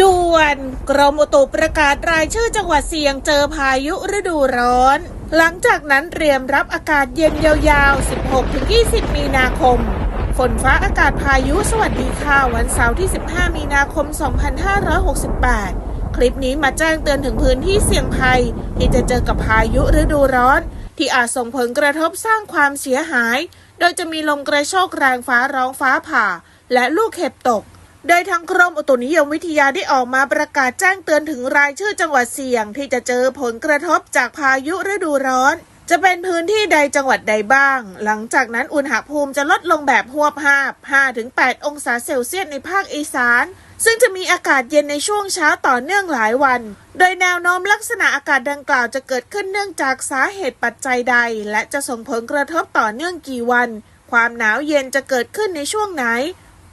ด่วนกรมอุตุประกาศรายชื่อจังหวัดเสี่ยงเจอพายุฤดูร้อน หลังจากนั้นเตรียมรับอากาศเย็นยาวๆ 16-20 มีนาคม ฝนฟ้าอากาศพายุสวัสดีค่ะ วันเสาร์ที่ 15 มีนาคม 2568 คลิปนี้มาแจ้งเตือนถึงพื้นที่เสี่ยงภัย ที่จะเจอกับพายุฤดูร้อน ที่อาจส่งผลกระทบสร้างความเสียหาย โดยจะมีลมกระโชกแรงฟ้าร้องฟ้าผ่า และลูกเห็บตก โดยทางกรมอุตุนิยมวิทยาได้ออกมาประกาศแจ้งเตือนถึงรายชื่อจังหวัดเสี่ยง ที่จะเจอผลกระทบจากพายุฤดูร้อน จะเป็นพื้นที่ใดจังหวัดใดบ้าง หลังจากนั้นอุณหภูมิจะลดลงแบบหวบหาบ 5-8 องศาเซลเซียสในภาคอีสาน ซึ่งจะมีอากาศเย็นในช่วงเช้าต่อเนื่องหลายวัน โดยแนวโน้มลักษณะอากาศดังกล่าวจะเกิดขึ้นเนื่องจากสาเหตุปัจจัยใด และจะส่งผลกระทบต่อเนื่องกี่วัน ความหนาวเย็นจะเกิดขึ้นในช่วงไหน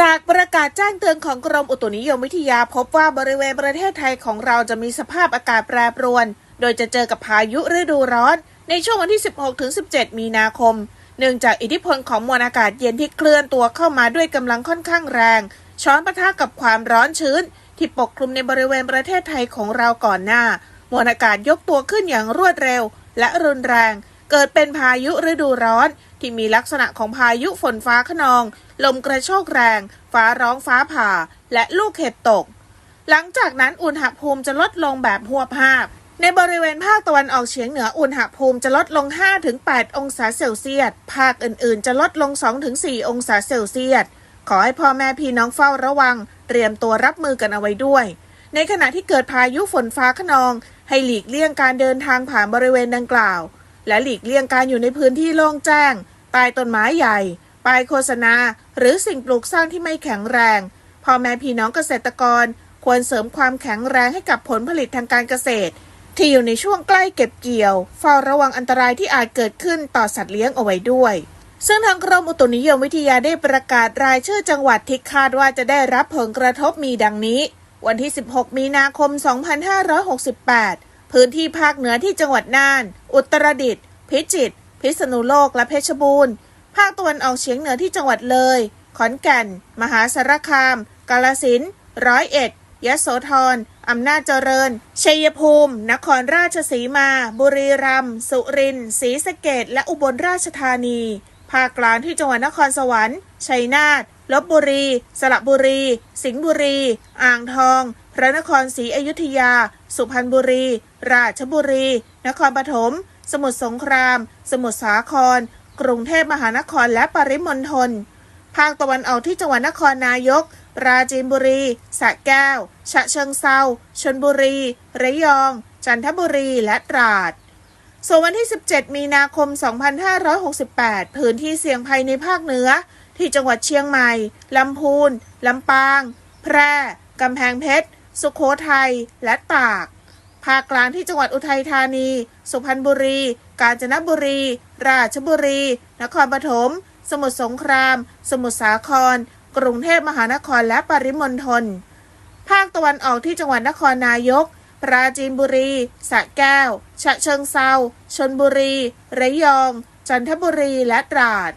จากประกาศแจ้งเตือนของกรมอุตุนิยมวิทยาพบว่าบริเวณประเทศไทยของเราจะมีสภาพอากาศแปรปรวน โดยจะเจอกับพายุฤดูร้อน ในช่วงวันที่ 16-17 มีนาคม เนื่องจากอิทธิพลของมวลอากาศเย็นที่เคลื่อนตัวเข้ามาด้วยกำลังค่อนข้างแรง ช้อนปะทะกับความร้อนชื้น ที่ปกคลุมในบริเวณประเทศไทยของเราก่อนหน้า มวลอากาศยกตัวขึ้นอย่างรวดเร็ว และรุนแรง เกิดเป็นพายุฤดูร้อน ที่มีลักษณะของพายุฝนฟ้าขนอง ลมกระโชกแรง ฟ้าร้องฟ้าผ่า และลูกเห็บตก หลังจากนั้นอุณหภูมิจะลดลงแบบหัวภาพ ในบริเวณภาคตะวันออกเฉียงเหนืออุณหภูมิจะลดลง 5-8 องศาเซลเซียส ภาคอื่นๆ จะลดลง 2-4 องศาเซลเซียส ขอให้พ่อแม่พี่น้องเฝ้าระวัง เตรียมตัวรับมือกันเอาไว้ด้วย ในขณะที่เกิดพายุฝนฟ้าขนอง ให้หลีกเลี่ยงการเดินทางผ่านบริเวณดังกล่าว และหลีกเลี่ยงการอยู่ในพื้นที่โล่งแจ้งใต้ต้นไม้ใหญ่ป้ายโฆษณา หรือสิ่งปลูกสร้างที่ไม่แข็งแรงพ่อแม่พี่น้องเกษตรกร ควรเสริมความแข็งแรงให้กับผลผลิตทางการเกษตร ที่อยู่ในช่วงใกล้เก็บเกี่ยวเฝ้าระวังอันตรายที่อาจเกิดขึ้นต่อสัตว์เลี้ยงเอาไว้ด้วย ซึ่งทางกรมอุตุนิยมวิทยาได้ประกาศรายชื่อจังหวัดที่คาดว่าจะได้รับผลกระทบมีดังนี้ วันที่ 16 มีนาคม 2568 พื้นที่ภาคเหนือที่จังหวัดน่าน อุตรดิตถ์ พิจิตร พิษณุโลก และเพชรบูรณ์ ภาคตะวันออกเฉียงเหนือที่จังหวัดเลย ขอนแก่น มหาสารคาม กาลสิน ร้อยเอ็ด ยโสธร อำนาจเจริญ ชัยภูมิ นครราชสีมา บุรีรัมย์ สุรินทร์ ศรีสะเกดและอุบลราชธานี ภาคกลางที่จังหวัดนครสวรรค์ ชัยนาท ลบบุรี สระบุรี สิงห์บุรี อ่างทอง พระนครศรีอยุธยา สุพรรณบุรี ราชบุรี นครปฐม สมุทรสงคราม สมุทรสาคร กรุงเทพมหานครและปริมณฑล ภาคตะวันออกที่จังหวัดนครนายก ปราจีนบุรีสระแก้ว ฉะเชิงเซาชนบุรี ระยอง จันทบุรี และตราด ส่วนวันที่ 17 มีนาคม 2568 พื้นที่เสี่ยงภัยในภาคเหนือ ที่จังหวัดเชียงใหม่ ลำพูน ลำปาง แพร่ กำแพงเพชร สุโขทัย และตาก ภาคกลางที่จังหวัดอุทัยธานี สุพรรณบุรี กาญจนบุรี ราชบุรี นครปฐม สมุทรสงคราม สมุทรสาคร กรุงเทพมหานครและปริมณฑล ภาคตะวันออกที่จังหวัดนครนายก ปราจีนบุรี สระแก้ว ฉะเชิงเซาชนบุรี ระยอง จันทบุรี และตราด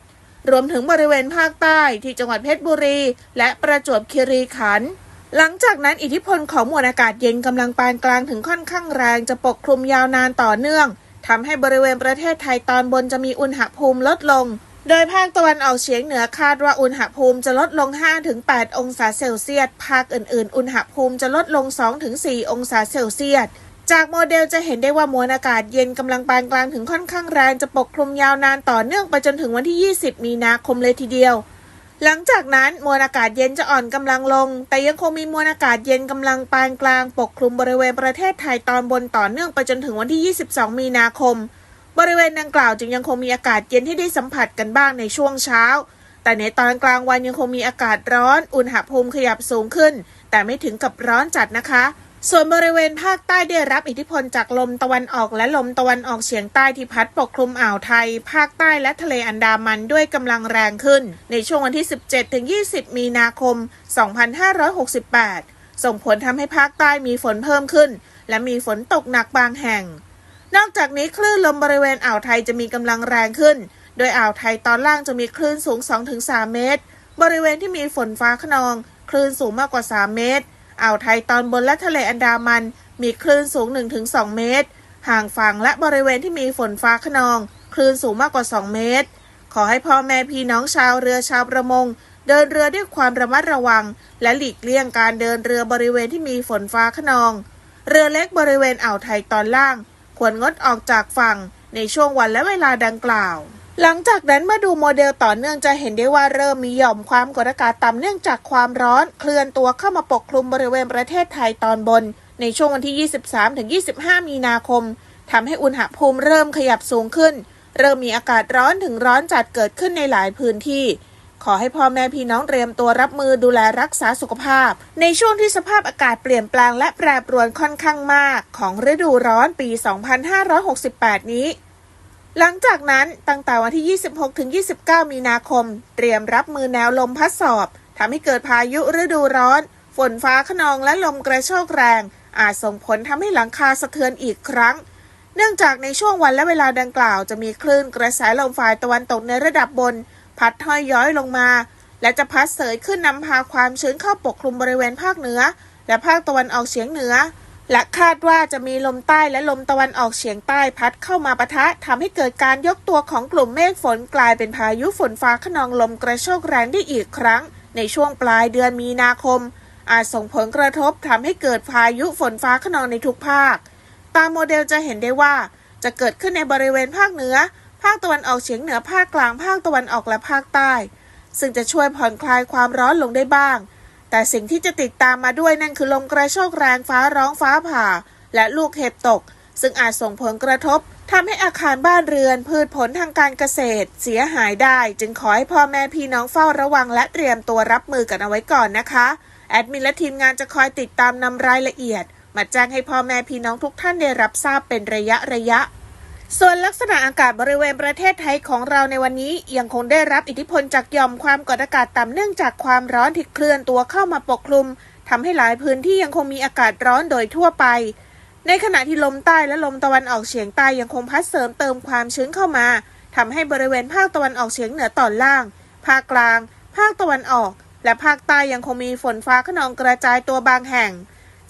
รวมถึงบริเวณภาคใต้ที่จังหวัดเพชรบุรี และประจวบคีรีขันธ์ หลังจากนั้นอิทธิพลของมวลอากาศเย็นกำลังปานกลางถึงค่อนข้างแรงจะปกคลุมยาวนานต่อเนื่องทำให้บริเวณประเทศไทยตอนบนจะมีอุณหภูมิลดลง โดยภาคตะวันออกเฉียงเหนือคาดว่าอุณหภูมิจะลดลง 5-8 องศาเซลเซียส ภาคอื่นๆ อุณหภูมิจะลดลง 2-4 องศาเซลเซียส จากโมเดลจะเห็นได้ว่ามวลอากาศเย็นกำลังปานกลางถึงค่อนข้างแรงจะปกคลุมยาวนานต่อเนื่องไปจนถึงวันที่ 20 มีนาคมเลยทีเดียว หลังจากนั้นมวลอากาศเย็นจะอ่อนกำลังลง แต่ยังคงมีมวลอากาศเย็นกำลังปานกลางปกคลุมบริเวณประเทศไทยตอนบนต่อเนื่องไปจนถึงวันที่ 22 มีนาคม บริเวณดังกล่าวจึงยังคงมีอากาศเย็นที่ได้สัมผัสกันบ้างในช่วงเช้า แต่ในตอนกลางวันยังคงมีอากาศร้อน อุณหภูมิขยับสูงขึ้น แต่ไม่ถึงกับร้อนจัดนะคะ ส่วนบริเวณภาคใต้ได้รับอิทธิพลจากลมตะวันออกและลมตะวันออกเฉียงใต้ที่พัดปกคลุมอ่าวไทย ภาคใต้และทะเลอันดามันด้วยกำลังแรงขึ้น ในช่วงวันที่ 17-20 มีนาคม 2568 ส่งผลทำให้ภาคใต้มีฝนเพิ่มขึ้น และมีฝนตกหนักบางแห่ง นอกจากนี้คลื่นลมบริเวณอ่าวไทยจะมีกำลังแรงขึ้น โดยอ่าวไทยตอนล่างจะมีคลื่นสูง 2-3 เมตร บริเวณที่มีฝนฟ้าขนอง คลื่นสูงมากกว่า 3 เมตร อ่าวไทยตอนบนและทะเลอันดามัน มีคลื่นสูง 1-2 เมตร ห่างฝั่งและบริเวณที่มีฝนฟ้าขนอง คลื่นสูงมากกว่า 2 เมตร ขอให้พ่อแม่พี่น้องชาวเรือชาวประมง เดินเรือด้วยความระมัดระวัง และหลีกเลี่ยงการเดินเรือบริเวณที่มีฝนฟ้าขนอง เรือเล็กบริเวณอ่าวไทยตอนล่าง ควรงดออกจากฝั่งในช่วงวันและเวลาดังกล่าว หลังจากนั้นเมื่อดูโมเดลต่อเนื่องจะเห็นได้ว่าเริ่มมีหย่อมความกดอากาศต่ำเนื่องจากความร้อนเคลื่อนตัวเข้ามาปกคลุมบริเวณประเทศไทยตอนบน ในช่วงวันที่ 23-25 มีนาคมทำให้อุณหภูมิเริ่มขยับสูงขึ้น เริ่มมีอากาศร้อนถึงร้อนจัดเกิดขึ้นในหลายพื้นที่ ขอให้พ่อแม่พี่น้องเตรียมตัวรับมือดูแลรักษาสุขภาพ ในช่วงที่สภาพอากาศเปลี่ยนแปลงและแปรปรวนค่อนข้างมาก ของฤดูร้อนปี 2568 นี้ หลังจากนั้นตั้งแต่วันที่ 26 ถึง 29 มีนาคม เตรียมรับมือแนวลมพัดสอบทำให้เกิดพายุฤดูร้อน ฝนฟ้าขนองและลมกระโชกแรง อาจส่งผลทำให้หลังคาสะเทือนอีกครั้ง เนื่องจากในช่วงวันและเวลาดังกล่าวจะมีคลื่นกระแสลมฝ่ายตะวันตกในระดับบน พัดห้อยย้อยลงมา และจะพัดเสยขึ้นนำพาความชื้นเข้าปกคลุมบริเวณภาคเหนือ และภาคตะวันออกเฉียงเหนือ และคาดว่าจะมีลมใต้และลมตะวันออกเฉียงใต้พัดเข้ามาปะทะทำให้เกิดการยกตัวของกลุ่มเมฆฝนกลายเป็นพายุฝนฟ้าขนองลมกระโชกแรงได้อีกครั้ง ในช่วงปลายเดือนมีนาคม อาจส่งผลกระทบทำให้เกิดพายุฝนฟ้าขนองในทุกภาค ตามโมเดลจะเห็นได้ว่า จะเกิดขึ้นในบริเวณภาคเหนือ ภาคตะวันออกเฉียงเหนือภาคกลางภาคตะวันออกและภาคใต้ ซึ่งจะช่วยผ่อนคลายความร้อนลงได้บ้าง แต่สิ่งที่จะติดตามมาด้วยนั่นคือลมกระโชกแรงฟ้าร้องฟ้าผ่า และลูกเห็บตก ซึ่งอาจส่งผลกระทบทำให้อาคารบ้านเรือนพืชผลทางการเกษตร เสียหายได้ จึงขอให้พ่อแม่พี่น้องเฝ้าระวังและเตรียมตัวรับมือกันเอาไว้ก่อนนะคะ แอดมินและทีมงานจะคอยติดตามนำรายละเอียด มาแจ้งให้พ่อแม่พี่น้องทุกท่านได้รับทราบเป็นระยะระยะ ส่วนลักษณะอากาศบริเวณประเทศไทยของเราในวันนี้ยังคงได้รับอิทธิพลจากหย่อมความกดอากาศต่ำเนื่องจากความร้อนที่เคลื่อนตัวเข้ามาปกคลุมทำให้หลายพื้นที่ยังคงมีอากาศร้อนโดยทั่วไป ในขณะที่ลมใต้และลมตะวันออกเฉียงใต้ยังคงพัดเสริมเติมความชื้นเข้ามาทำให้บริเวณภาคตะวันออกเฉียงเหนือตอนล่าง ภาคกลาง ภาคตะวันออก และภาคใต้ยังคงมีฝนฟ้าขนองกระจายตัวบางแห่ง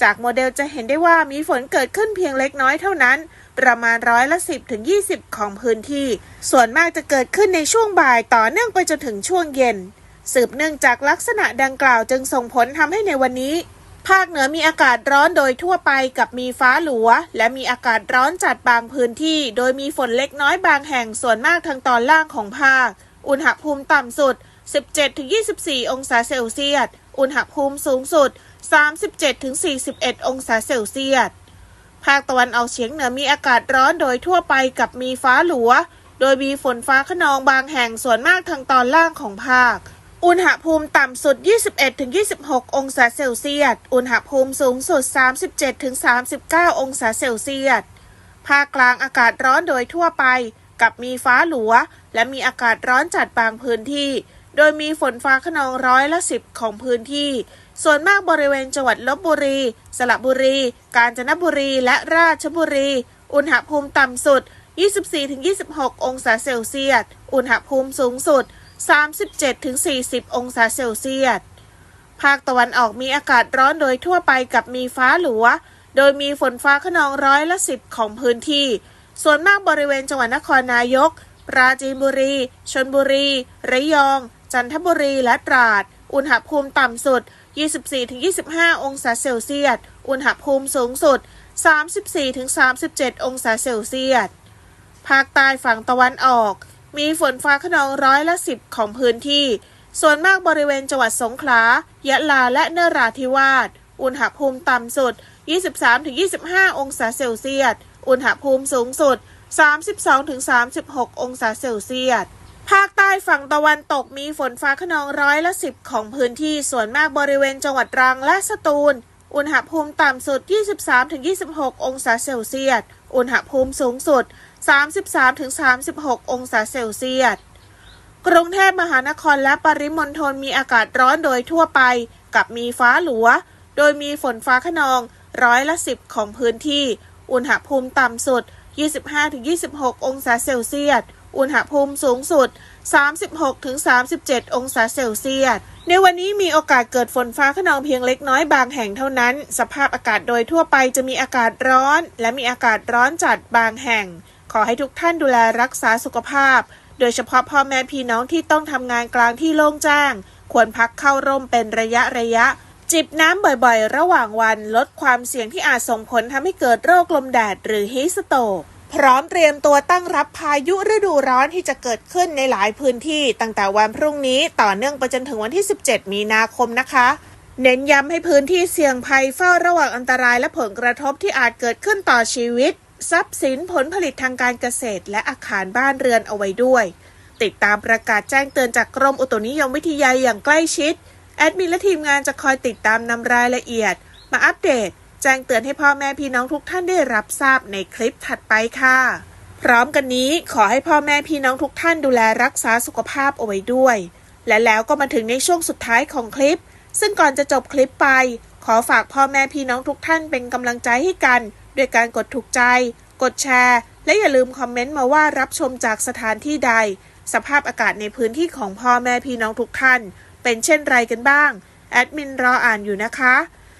จากโมเดลจะเห็นได้ว่ามีฝนเกิดขึ้นเพียงเล็กน้อยเท่านั้น ประมาณร้อยละ 10ถึง20 ของพื้นที่ ส่วนมากจะเกิดขึ้นในช่วงบ่ายต่อเนื่องไปจนถึงช่วงเย็น สืบเนื่องจากลักษณะดังกล่าวจึงส่งผลทำให้ในวันนี้ ภาคเหนือมีอากาศร้อนโดยทั่วไปกับมีฟ้าหลัว และมีอากาศร้อนจัดบางพื้นที่ โดยมีฝนเล็กน้อยบางแห่งส่วนมากทางตอนล่างของภาค อุณหภูมิต่ำสุด 17-24 องศาเซลเซียส อุณหภูมิสูงสุด 37-41 องศาเซลเซียส ภาคตะวันออกเฉียงเหนือมีอากาศร้อนโดยทั่วไปกับมีฟ้าหลัว โดยมีฝนฟ้าขนองบางแห่งส่วนมากทางตอนล่างของภาค อุณหภูมิต่ำสุด 21-26 องศาเซลเซียส อุณหภูมิสูงสุด 37-39 องศาเซลเซียส ภาคกลางอากาศร้อนโดยทั่วไปกับมีฟ้าหลัว และมีอากาศร้อนจัดบางพื้นที่ โดยมีฝนฟ้าขนองร้อยละสิบของพื้นที่ ส่วนมากบริเวณจังหวัดลบบุรี สระบุรี กาญจนบุรี และราชบุรี อุณหภูมิต่ำสุด 24-26 องศาเซลเซียส อุณหภูมิสูงสุด 37-40 องศาเซลเซียส ภาคตะวันออกมีอากาศร้อนโดยทั่วไปกับมีฟ้าหลัว โดยมีฝนฟ้าขนองร้อยละสิบของพื้นที่ ส่วนมากบริเวณจังหวัดนครนายก ปราจีนบุรี ชนบุรี ระยอง จันทบุรีและตราด อุณหภูมิต่ำสุด 24-25 องศาเซลเซียส อุณหภูมิสูงสุด 34-37 องศาเซลเซียส ภาคใต้ฝั่งตะวันออก มีฝนฟ้าขนองร้อยละสิบของพื้นที่ ส่วนมากบริเวณจังหวัดสงขลา ยะลาและนราธิวาส อุณหภูมิต่ำสุด 23-25 องศาเซลเซียส อุณหภูมิสูงสุด 32-36 องศาเซลเซียส ภาคใต้ฝั่งตะวันตกมีฝนฟ้าขนองร้อยละสิบของพื้นที่ส่วนมากบริเวณจังหวัดตรังและสตูล อุณหภูมิต่ำสุด 23-26 องศาเซลเซียส อุณหภูมิสูงสุด 33-36 องศาเซลเซียส กรุงเทพมหานครและปริมณฑลมีอากาศร้อนโดยทั่วไป กับมีฟ้าหลัว โดยมีฝนฟ้าขนองร้อยละ10ของพื้นที่ อุณหภูมิต่ำสุด 25-26 องศาเซลเซียส อุณหภูมิสูงสุด 36-37 องศาเซลเซียส ในวันนี้มีโอกาสเกิดฝนฟ้าขนองเพียงเล็กน้อยบางแห่งเท่านั้น สภาพอากาศโดยทั่วไปจะมีอากาศร้อน และมีอากาศร้อนจัดบางแห่ง ขอให้ทุกท่านดูแลรักษาสุขภาพ โดยเฉพาะพ่อแม่พี่น้องที่ต้องทำงานกลางที่โล่งแจ้ง ควรพักเข้าร่มเป็นระยะระยะ จิบน้ำบ่อยๆ ระหว่างวันลดความเสี่ยงที่อาจส่งผลทำให้เกิดโรคลมแดดหรือฮีสโตก พร้อมเตรียมตัวตั้งรับพายุฤดูร้อนที่จะเกิดขึ้นในหลายพื้นที่ตั้งแต่วันพรุ่งนี้ต่อเนื่องไปจนถึงวันที่ 17 มีนาคมนะคะ เน้นย้ำให้พื้นที่เสี่ยงภัยเฝ้าระวังอันตรายและผลกระทบที่อาจเกิดขึ้นต่อชีวิต ทรัพย์สินผลผลิตทางการเกษตร และอาคารบ้านเรือนเอาไว้ด้วย ติดตามประกาศแจ้งเตือนจากกรมอุตุนิยมวิทยาอย่างใกล้ชิดแอดมินและทีมงานจะคอยติดตามนำรายละเอียด มาอัปเดต แจ้งเตือนให้พ่อแม่พี่น้องทุกท่านได้รับทราบในคลิปถัดไปค่ะ พร้อมกันนี้ขอให้พ่อแม่พี่น้องทุกท่านดูแลรักษาสุขภาพเอาไว้ด้วย และแล้วก็มาถึงในช่วงสุดท้ายของคลิป ซึ่งก่อนจะจบคลิปไป ขอฝากพ่อแม่พี่น้องทุกท่านเป็นกำลังใจให้กัน ด้วยการกดถูกใจ กดแชร์ และอย่าลืมคอมเมนต์มาว่ารับชมจากสถานที่ใด สภาพอากาศในพื้นที่ของพ่อแม่พี่น้องทุกท่าน เป็นเช่นไรกันบ้างแอดมินรออ่านอยู่นะคะ